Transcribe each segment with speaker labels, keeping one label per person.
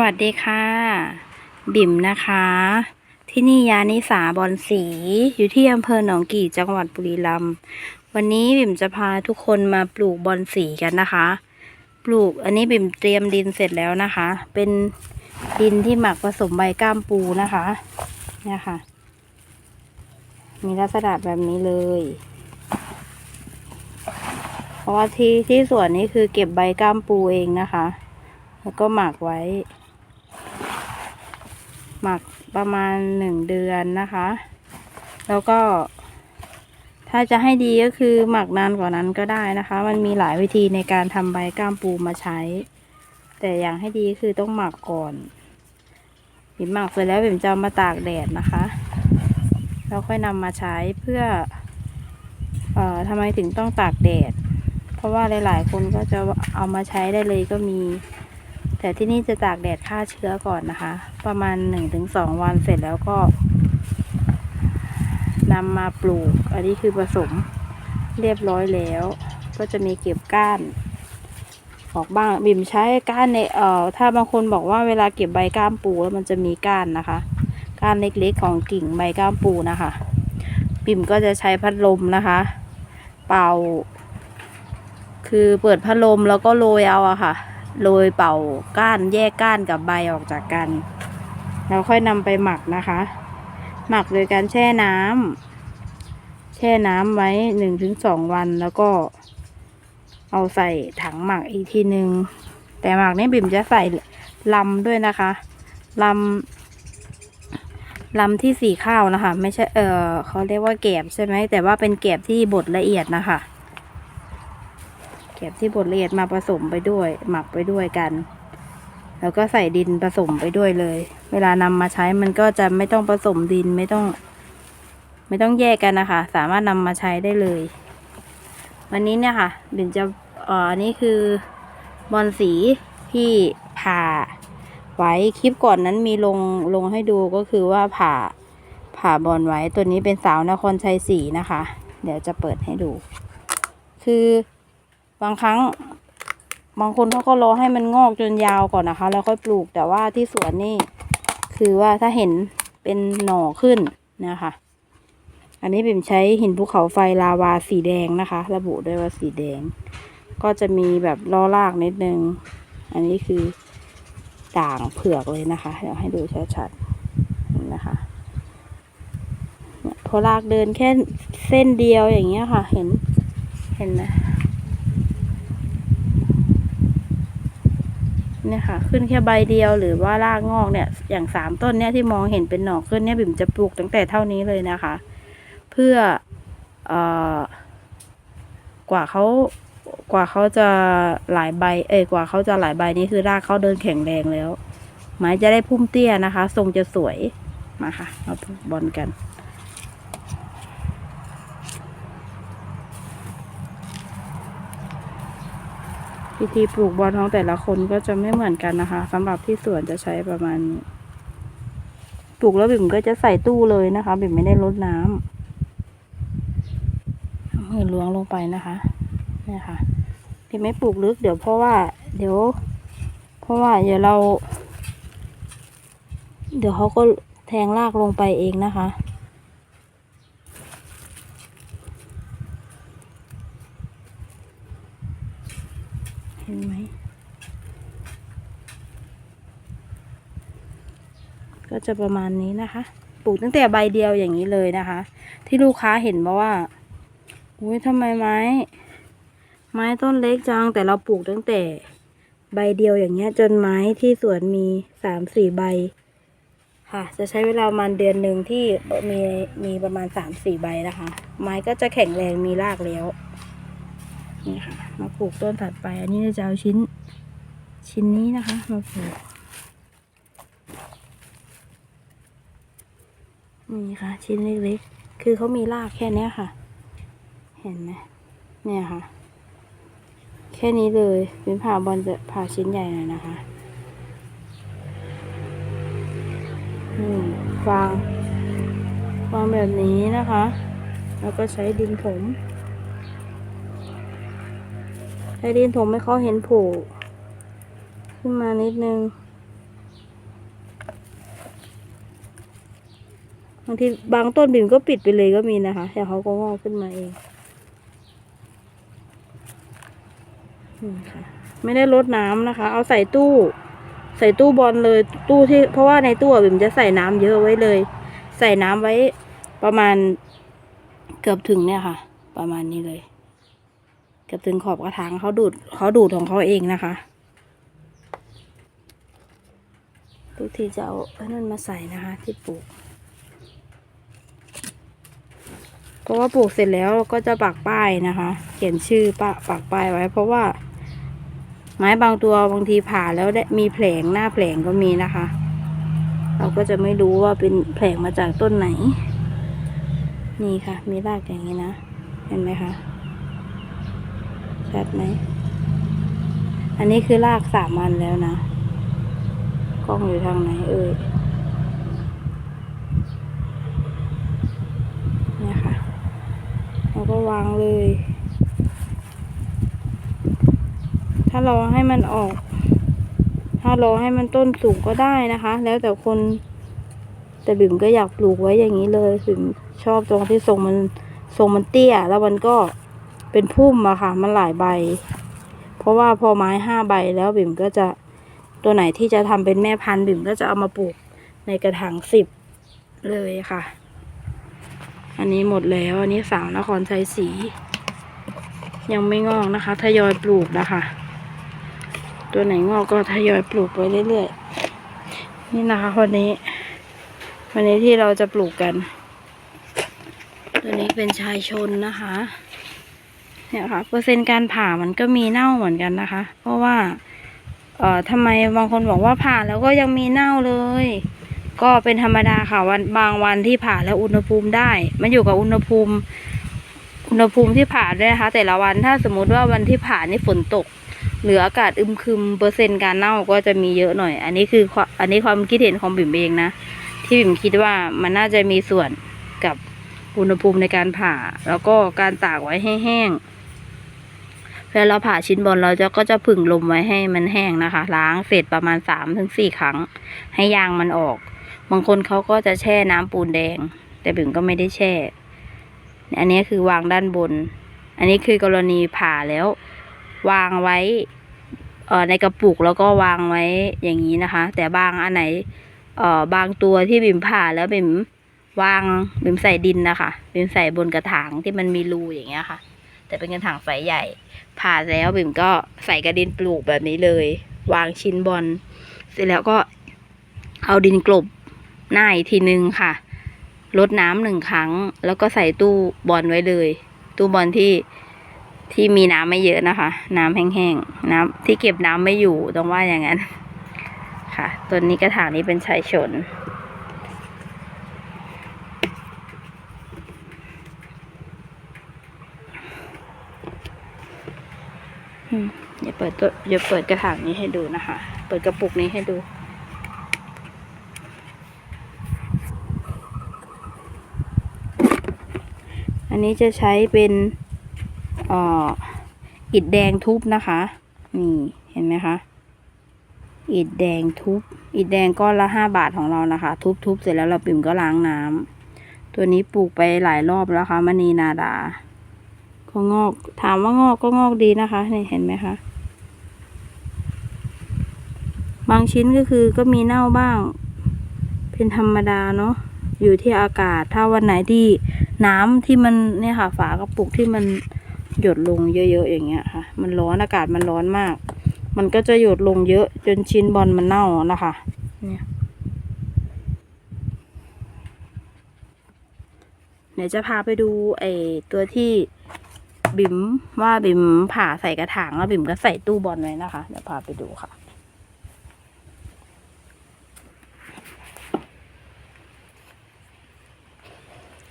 Speaker 1: วัสดีค่ะ บิ่มนะคะ ที่นี่ยานิสาบอนสี อยู่ที่อำเภอหนองกี่จังหวัดบุรีรัมย์วันนี้บิ่มจะพาทุกคนมาปลูกบอนสีกันนะคะ ปลูกอันนี้บิ่มเตรียมดินเสร็จแล้วนะคะ เป็นดินที่หมักผสมใบก้ามปูนะคะเนี่ยค่ะ มีลักษณะแบบนี้เลย เพราะว่าที่ที่สวนนี้คือเก็บใบก้ามปูเองนะคะแล้วก็หมักไว้ หมักประมาณหนึ่งเดือนนะคะ แล้วก็ ถ้าจะให้ดีก็คือหมักนานกว่านั้นก็ได้นะคะ มันมีหลายวิธีในการทำใบก้ามปูมาใช้ แต่อย่างให้ดีคือต้องหมักก่อนบิมหมักเสร็จแล้วบิมจะมาตากแดดนะคะแล้วค่อยนำมาใช้เพื่อเอ่อทำไมถึงต้องตากแดด เพราะว่าหลายๆ คนก็จะเอามาใช้ได้เลยก็มี แต่ที่นี่จะตากแดดฆ่าเชื้อก่อนนะคะ ประมาณหนึ่งถึงสองวันเสร็จแล้วก็นำมาปลูก อันนี้คือผสมเรียบร้อยแล้ว ก็จะมีเก็บก้าน ออกบ้างบิ่มใช้ก้านในเอ่อถ้าบางคนบอกว่าเวลาเก็บใบก้ามปูแล้วมันจะมีก้านนะคะ ก้านเล็กๆของกิ่งใบก้ามปูนะคะ บิ่มก็จะใช้พัดลมนะคะ เป่า คือเปิดพัดลมแล้วก็โรยเอาอะค่ะ โรยเป่าก้านแยกก้านกับใบออกจากกัน แล้วค่อยนำไปหมักนะคะ หมักโดยการแช่น้ำแช่น้ำไว้หนึ่งถึงสองวันแล้วก็ เอาใส่ถังหมักอีกทีหนึ่งแต่หมักนี่บิ่มจะใส่ลำด้วยนะคะลำลำที่สีข้าวนะคะ ไม่ใช่เออเขาเรียกว่าแกบใช่ไหมแต่ว่าเป็นแกบที่บดละเอียดนะคะ ก็บที่บดละเอียดมาผสมไปด้วย หมักไปด้วยกัน แล้วก็ใส่ดินผสมไปด้วยเลย เวลานำมาใช้มันก็จะไม่ต้องผสมดินไม่ต้อง ไม่ต้องแยกกันนะคะ สามารถนำมาใช้ได้เลย วันนี้เนี่ยค่ะบินจะอ่ออันนี้คือบอลสีที่ผ่าไว้คลิปก่อนนั้นมีลงลงให้ดูก็คือว่าผ่าผ่าบอลไว้ตัวนี้เป็นสาวนครชัยศรีนะคะ เดี๋ยวจะเปิดให้ดู คือ บางครั้ง บางคนเขาก็รอให้มันงอกจนยาวก่อนนะคะ แล้วค่อยปลูกแต่ว่าที่สวนนี่คือว่าถ้าเห็นเป็นหน่อขึ้นนะคะ อันนี้บิ่มใช้หินภูเขาไฟลาวาสีแดงนะคะ ระบุด้วยว่าสีแดง ก็จะมีแบบล้อลากนิดนึง อันนี้คือด่างเผือกเลยนะคะ เดี๋ยวให้ดูชัดๆนะคะเนี่ยพอลากเดินแค่เส้นเดียวอย่างเงี้ยค่ะ เห็น เห็นนะ เนี่ยค่ะ ขึ้นแค่ใบเดียวหรือว่ารากงอกเนี่ยอย่างสามต้นเนี่ยที่มองเห็นเป็นหน่อขึ้นเนี่ยบิ่มจะปลูกตั้งแต่เท่านี้เลยนะคะ เพื่อเอ่อกว่าเขากว่าเขาจะหลายใบ เอ้ยกว่าเขาจะหลายใบนี่คือรากเขาเดินแข็งแรงแล้ว ไม้จะได้พุ่มเตี้ยนะคะ ทรงจะสวยมาค่ะมาบอลกัน วิธีปลูกบอลของแต่ละคนก็จะไม่เหมือนกันนะคะสำหรับที่สวนจะใช้ประมาณนี้ปลูกแล้วบิ่มก็จะใส่ตู้เลยนะคะ บิ่มไม่ได้รดน้ำเอามือล้วงลงไปนะคะนี่ค่ะบิ่มไม่ปลูกลึกเดี๋ยวเพราะว่า เดี๋ยว เพราะว่าเดี๋ยวเรา เดี๋ยวเขาก็แทงรากลงไปเองนะคะ เห็นไหม ก็จะประมาณนี้นะคะ ปลูกตั้งแต่ใบเดียวอย่างนี้เลยนะคะ ที่ลูกค้าเห็นมาว่าอุ้ยทำไมไม้ ไม้ต้นเล็กจังแต่เราปลูกตั้งแต่ใบเดียวอย่างเงี้ย จนไม้ที่สวนมีสามสี่ใบ ค่ะ จะใช้เวลาประมาณเดือนหนึ่งที่มีมีประมาณสามสี่ใบนะคะ ไม้ก็จะแข็งแรงมีรากแล้วนี่ค่ะ มาปลูกต้นถัดไป อันนี้จะเอาชิ้น ชิ้นนี้นะคะ มาปลูก นี่ค่ะ ชิ้นเล็กๆ คือเขามีรากแค่เนี้ยค่ะ เห็นไหมเนี่ยค่ะ แค่นี้เลยเป็นผ่าบอลจะผ่าชิ้นใหญ่หน่อยนะคะอืมวางวางแบบนี้นะคะ แล้วก็ใช้ดินถม ใช้ดินถมให้เขาเห็นผล่ขึ้นมานิดนึง บางทีบางต้นบิ่มก็ปิดไปเลยก็มีนะคะแต่เขาก็งอกขึ้นมาเองไม่ได้ลดน้ำนะคะ เอาใส่ตู้ ใส่ตู้บอลเลยตู้ที่ เพราะว่าในตู้บิ่มจะใส่น้ำเยอะไว้เลย ใส่น้ำไว้ประมาณเกือบถึงเนี่ยค่ะ ประมาณนี้เลย เกือบถึงขอบกระถางเขาดูดเขาดูดของเขาเองนะคะทุกทีจะเอาอันนั้นมาใส่นะคะ ที่ปลูก เพราะว่าปลูกเสร็จแล้วก็จะปักป้ายนะคะ เขียนชื่อปะปักป้ายไว้ เพราะว่า ไม้บางตัวบางทีผ่าแล้วได้มีแผลงหน้าแผลงก็มีนะคะ เราก็จะไม่รู้ว่าเป็นแผลงมาจากต้นไหน นี่ค่ะ มีรากอย่างนี้นะ เห็นไหมคะชัดไหมอันนี้คือรากสามวันแล้วนะ กล้องอยู่ทางไหนเอ่ยค่ะเรา ก็วางเลย ถ้ารอให้มันออก ถ้ารอให้มันต้นสูงก็ได้นะคะ แล้วแต่คน แต่บิ่มก็อยากปลูกไว้อย่างนี้เลยบิ่มชอบตรงที่ทรงมันทรงมันเตี้ย แล้วมันก็เป็นพุ่มอะค่ะ มันหลายใบ เพราะว่าพอไม้ห้าใบแล้วบิ่มก็จะตัวไหนที่จะทำเป็นแม่พันธุ์บิ่มก็จะเอามาปลูกในกระถางสิบเลยค่ะ อันนี้หมดแล้วอันนี้สาวนครชัยศรียังไม่งอกนะคะทยอยปลูกนะคะ ตัวไหนงอกก็ทยอยปลูกไปเรื่อยๆนี่นะคะวันนี้ วันนี้ที่เราจะปลูกกัน ตัวนี้เป็นชายชนนะคะเนี่ยค่ะเปอร์เซ็นต์การผ่ามันก็มีเน่าเหมือนกันนะคะ เพราะว่า เอ่อทำไมบางคนบอกว่าผ่าแล้วก็ยังมีเน่าเลย ก็เป็นธรรมดาค่ะวันบางวันที่ผ่าแล้วอุณหภูมิได้ มันอยู่กับอุณหภูมิ อุณหภูมิที่ผ่าด้วยนะคะแต่ละวันถ้าสมมุติว่าวันที่ผ่านี่ฝนตก หรืออากาศอึมครึมเปอร์เซ็นต์การเน่าก็จะมีเยอะหน่อย อันนี้คืออันนี้ความคิดเห็นของบิ่มเองนะ ที่บิ่มคิดว่ามันน่าจะมีส่วนกับอุณหภูมิในการผ่า แล้วก็การตากไว้ให้แห้งเวลาเราผ่าชิ้นบอลเราจะก็จะผึ่งลมไว้ให้มันแห้งนะคะ ล้างเสร็จประมาณสามถึงสี่ครั้ง ให้ยางมันออก บางคนเขาก็จะแช่น้ำปูนแดง แต่บิ่มก็ไม่ได้แช่ อันนี้คือวางด้านบน อันนี้คือกรณีผ่าแล้ว วางไว้เอ่อในกระปุกแล้วก็วางไว้อย่างนี้นะคะ แต่บางอันไหนเอ่อบางตัวที่บิ่มผ่าแล้วบิ่มวางบิ่มใส่ดินนะคะบิ่มใส่บนกระถางที่มันมีรูอย่างเงี้ยค่ะ แต่เป็นกระถางไซส์ใหญ่ ผ่าแล้วบิ่มก็ใส่กระดินปลูกแบบนี้เลย วางชิ้นบอลเสร็จแล้วก็เอาดินกลบ หน้าอีกทีนึงค่ะลดน้ำหนึ่งครั้ง แล้วก็ใส่ตู้บอลไว้เลย ตู้บอลที่ที่มีน้ำไม่เยอะนะคะ น้ำแห้งๆน้ำที่เก็บน้ำไม่อยู่ต้องว่าอย่างนั้น ค่ะตัวนี้กระถางนี้เป็นชายชนอืมเดี๋ยวเปิดตัวเดี๋ยวเปิดกระถางนี้ให้ดูนะคะ เปิดกระปุกนี้ให้ดู อันนี้จะใช้เป็นอ่ออิฐแดงทุบนะคะ นี่ เห็นไหมคะ อิฐแดงทุบ อิฐแดงก้อนละห้าบาทของเรานะคะ ทุบๆเสร็จแล้วเราปิ่มก็ล้างน้ำตัวนี้ปลูกไปหลายรอบแล้วค่ะมณีนาดา ก็งอก ถามว่างอกก็งอกดีนะคะ นี่เห็นไหมคะ บางชิ้นก็คือก็มีเน่าบ้าง เป็นธรรมดาเนาะ อยู่ที่อากาศ ถ้าวันไหนที่ น้ำที่มันเนี่ยค่ะ ฝากระปุกที่มันหยดลงเยอะๆอย่างเงี้ยค่ะ มันร้อนอากาศมันร้อนมาก มันก็จะหยดลงเยอะจนชิ้นบอลมันเน่านะคะ เนี่ยเดี๋ยวจะพาไปดูไอ้ตัวที่บิ๋มว่าบิ๋มผ่าใส่กระถางแล้วบิ๋มก็ใส่ตู้บอลไว้นะคะ เดี๋ยวพาไปดูค่ะ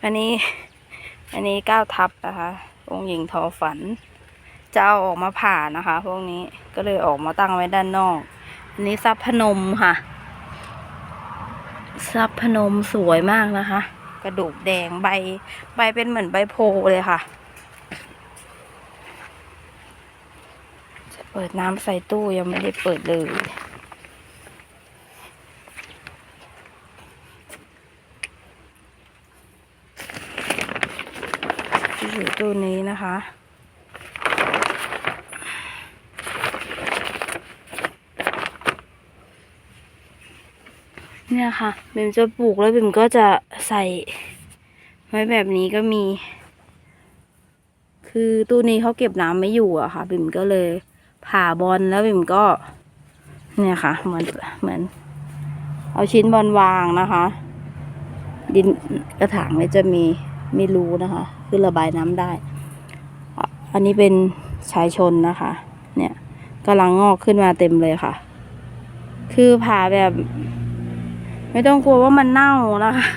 Speaker 1: อันนี้ อันนี้ก้าวทับนะคะ องค์หญิงทอฝัน จะเอาออกมาผ่านะคะ พวกนี้ก็เลยออกมาตั้งไว้ด้านนอก อันนี้ซับพนมค่ะซับพนมสวยมากนะคะ กระดูกแดงใบ ใบเป็นเหมือนใบโพเลยค่ะ จะเปิดน้ำใส่ตู้ยังไม่ได้เปิดเลย อ ดูนี้นะคะ เนี่ยค่ะบิมจะปลูกแล้วบิ่มก็จะใส่ไว้แบบนี้ก็มี คือตู้นี้เขาเก็บน้ำไม่อยู่อะค่ะ บิ่มก็เลยผ่าบอลแล้วบิ่มก็ เนี่ยค่ะ เหมือนเหมือน เอาชิ้นบอลวางนะคะ ดินกระถางเนี่ยจะมีมีรูนะคะ คือระบายน้ำได้ อันนี้เป็นชายชนนะคะ เนี่ยกำลังงอกขึ้นมาเต็มเลยค่ะ คือผ่าแบบ ไม่ต้องกลัวว่ามันเน่านะคะ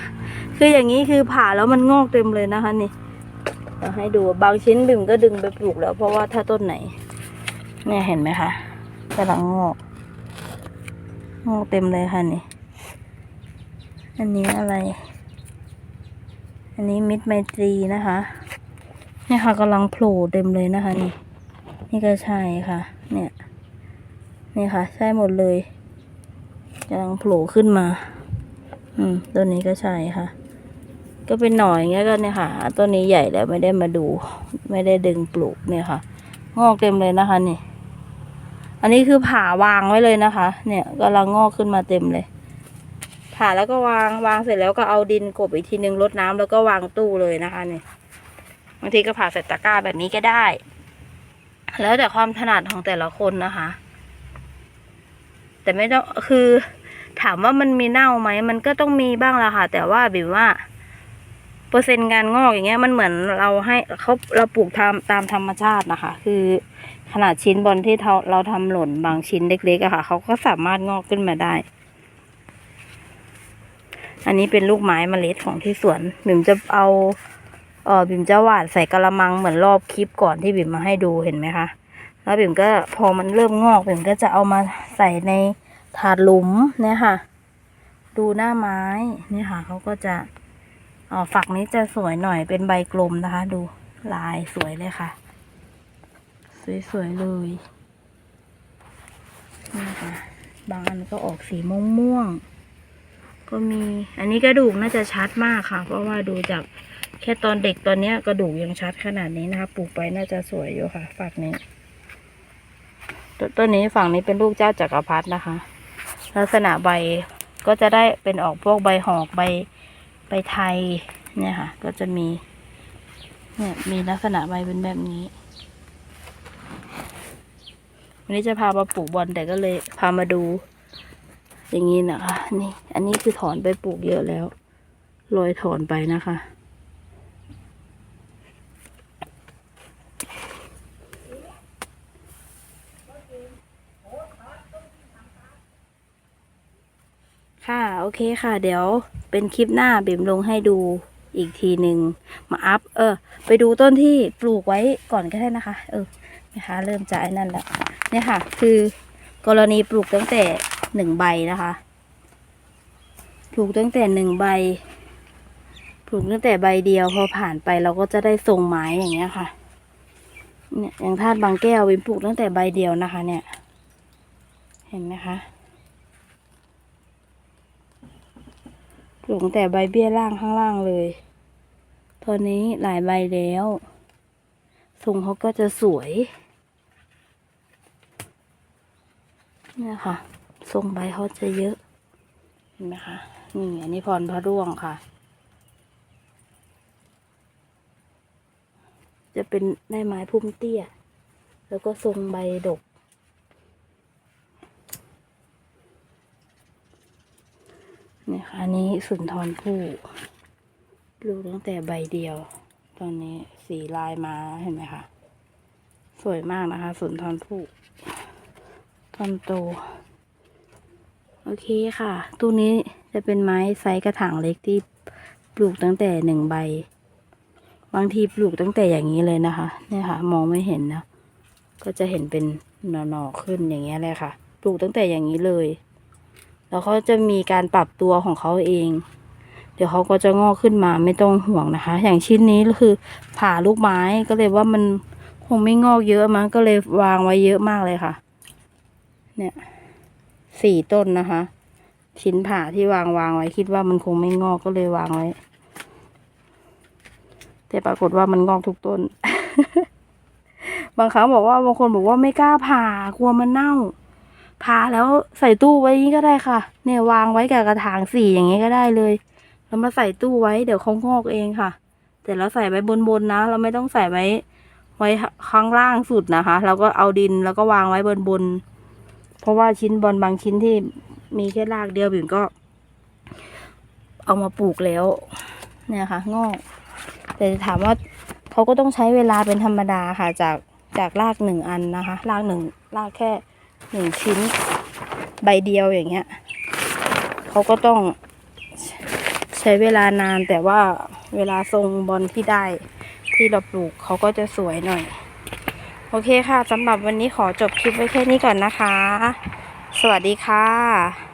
Speaker 1: คืออย่างนี้คือผ่าแล้วมันงอกเต็มเลยนะคะนี่เดี๋ยวให้ดูบางชิ้นบิ่มก็ดึงไปปลูกแล้ว เพราะว่าถ้าต้นไหน เนี่ยเห็นไหมคะกำลังงอก งอกเต็มเลยค่ะนี่ อันนี้อะไร อันนี้มิตรไมตรีนะคะเนี่ยค่ะกำลังโผล่เต็มเลยนะคะ นี่ นี่ก็ใช่ค่ะ เนี่ยนี่ค่ะ ใช่หมดเลยกำลังโผล่ขึ้นมา อืมตัวนี้ก็ใช่ค่ะ ก็เป็นหน่อยเงี้ยก็เนี่ยค่ะต้นนี้ใหญ่แล้วไม่ได้มาดู ไม่ได้ดึงปลูกเนี่ยค่ะ งอกเต็มเลยนะคะนี่ อันนี้คือผ่าวางไว้เลยนะคะ เนี่ยกำลังงอกขึ้นมาเต็มเลย ผ่าแล้วก็วางวางเสร็จแล้วก็เอาดินกบอีกทีนึงรดน้ำแล้วก็วางตู้เลยนะคะเนี่ยบางทีก็ผ่าใส่ตะกร้าแบบนี้ก็ได้ แล้วแต่ความถนัดของแต่ละคนนะคะ แต่ไม่ต้องคือถามว่ามันมีเน่าไหมมันก็ต้องมีบ้างละค่ะ แต่ว่าบิวว่า เปอร์เซ็นต์การงอกอย่างเงี้ยมันเหมือนเราให้เขาเราปลูกตามตามธรรมชาตินะคะ คือขนาดชิ้นบอลที่เราเราทำหล่นบางชิ้นเล็กๆอะค่ะเขาก็สามารถงอกขึ้นมาได้ อันนี้เป็นลูกไม้เมล็ดของที่สวนบิมจะเอาเออบิมจะหวานใส่กระมังเหมือนรอบคลิปก่อนที่บิมมาให้ดูเห็นไหมคะแล้วบิมก็พอมันเริ่มงอกบิมก็จะเอามาใส่ในถาดหลุมเนี่ยค่ะ ดูหน้าไม้เนี่ยค่ะเขาก็จะอ๋อฝักนี้จะสวยหน่อยเป็นใบกลมนะคะ ดูลายสวยเลยค่ะ สวยๆเลยนี่ค่ะบางอันก็ออกสีม่วงๆ ก็มี อันนี้กระดูกน่าจะชัดมากค่ะ เพราะว่าดูจากแค่ตอนเด็กตอนเนี้ยกระดูกยังชัดขนาดนี้นะคะปลูกไปน่าจะสวยอยู่ค่ะฝักนี้ตต้นนี้ฝั่งนี้เป็นลูกเจ้าจักรพรรดินะคะ ลักษณะใบก็จะได้เป็นออกพวกใบหอกใบใบไทยเนี่ยค่ะ ก็จะมี เนี่ยมีลักษณะใบเป็นแบบนี้ วันนี้จะพามาปลูกบอลแต่ก็เลยพามาดู อย่างนี้นะคะ นี่ อันนี้คือถอนไปปลูกเยอะแล้วโรยถอนไปนะคะ ค่ะ โอเคค่ะ เดี๋ยวเป็นคลิปหน้าบิ่มลงให้ดูอีกทีหนึ่งมาอัพ เออ ไปดูต้นที่ปลูกไว้ก่อนก็ได้นะคะ เออนะคะเริ่มจะไอ้นั่นแล้วเนี่ยค่ะ คือกรณีปลูกตั้งแต่ หนึ่งใบนะคะปลูกตั้งแต่หนึ่งใบปลูกตั้งแต่ใบเดียวพอผ่านไปเราก็จะได้ทรงไม้อย่างเงี้ยค่ะ เนี่ยอย่างธาตุบางแก้ววิมปลูกตั้งแต่ใบเดียวนะคะ เนี่ย เห็นไหมคะปลูกตั้งแต่ใบเบี้ยล่างข้างล่างเลยตอนนี้หลายใบแล้วทรงเขาก็จะสวยเนี่ยค่ะ ทรงใบเขาจะเยอะ เห็นไหมคะ นี่อันนี้พรพระร่วงค่ะ จะเป็นได้ไม้พุ่มเตี้ย แล้วก็ทรงใบดก นี่ค่ะ อันนี้สุนทรภู่ลูกตั้งแต่ใบเดียว ตอนนี้สีลายมาเห็นไหมคะ สวยมากนะคะ สุนทรภู่ต้นโต โอเคค่ะ ตู้นี้จะเป็นไม้ไซส์กระถางเล็กที่ปลูกตั้งแต่หนึ่งใบ บางทีปลูกตั้งแต่อย่างนี้เลยนะคะ เนี่ยค่ะ มองไม่เห็นนะ ก็จะเห็นเป็นหน่อๆขึ้นอย่างเงี้ยเลยค่ะ ปลูกตั้งแต่อย่างนี้เลย แล้วเขาจะมีการปรับตัวของเขาเอง เดี๋ยวเขาก็จะงอกขึ้นมาไม่ต้องห่วงนะคะ อย่างชิ้นนี้ก็คือผ่าลูกไม้ก็เลยว่ามันคงไม่งอกเยอะมั้งก็เลยวางไว้เยอะมากเลยค่ะ เนี่ย สี่ต้นนะคะ ชิ้นผ่าที่วางวางไว้คิดว่ามันคงไม่งอกก็เลยวางไว้ แต่ปรากฏว่ามันงอกทุกต้น บางครั้งบอกว่าบางคนบอกว่าไม่กล้าผ่ากลัวมันเน่า ผ่าแล้วใส่ตู้ไว้นี้ก็ได้ค่ะ เนี่ยวางไว้กับกระถางสี่อย่างนี้ก็ได้เลยแล้วมาใส่ตู้ไว้เดี๋ยวเขางอกเองค่ะ แต่เราใส่ไว้บนๆนนะ เราไม่ต้องใส่ไว้ไว้ข้างล่างสุดนะคะ เราก็เอาดินแล้วก็วางไว้บนๆเพ ราะว่าชิ้นบอลบางชิ้นที่มีแค่รากเดียวบิ่มก็ เอามาปลูกแล้ว เนี่ยค่ะ งอก แต่ถามว่าเขาก็ต้องใช้เวลาเป็นธรรมดาค่ะจากจากรากหนึ่งอันนะคะ รากหนึ่งรากแค่หนึ่งชิ้นใบเดียวอย่างเงี้ยเขาก็ต้องใช้เวลานานแต่ว่าเวลาทรงบอลที่ได้ที่เราปลูกเขาก็จะสวยหน่อย โอเคค่ะสำหรับวันนี้ขอจบคลิปไว้แค่นี้ก่อนนะคะ สวัสดีค่ะ